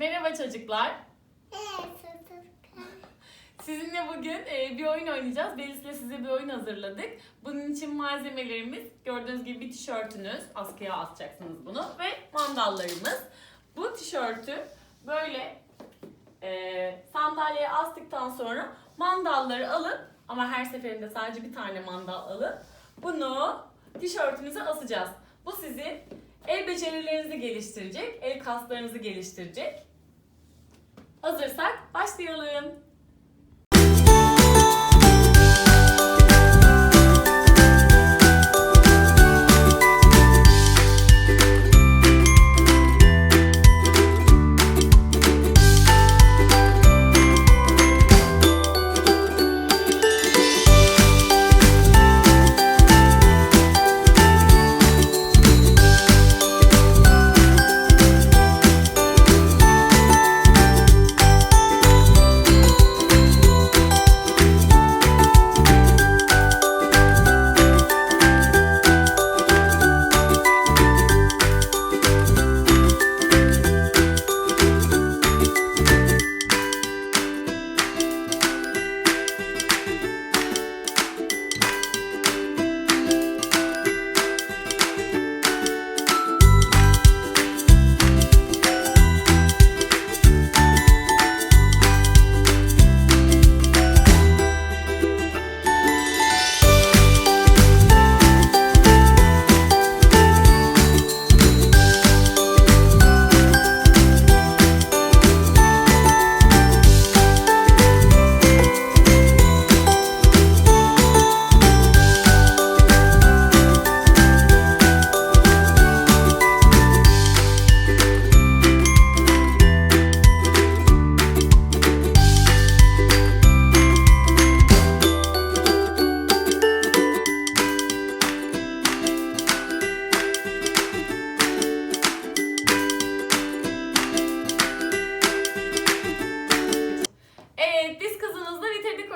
Merhaba çocuklar. Sizinle bugün e, bir oyun oynayacağız. Belis'le size bir oyun hazırladık. Bunun için malzemelerimiz gördüğünüz gibi bir tişörtünüz. Askıya asacaksınız bunu. Ve mandallarımız. Bu tişörtü böyle e, sandalyeye astıktan sonra mandalları alın. Ama her seferinde sadece bir tane mandal alın. Bunu tişörtünüze asacağız. Bu sizin el becerilerinizi geliştirecek, el kaslarınızı geliştirecek. Hazırsak başlayalım.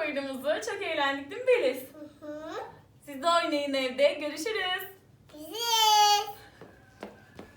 Oyunumuzu. Çok eğlendik değil mi Beliz? Hı hı. Siz de oynayın evde. Görüşürüz.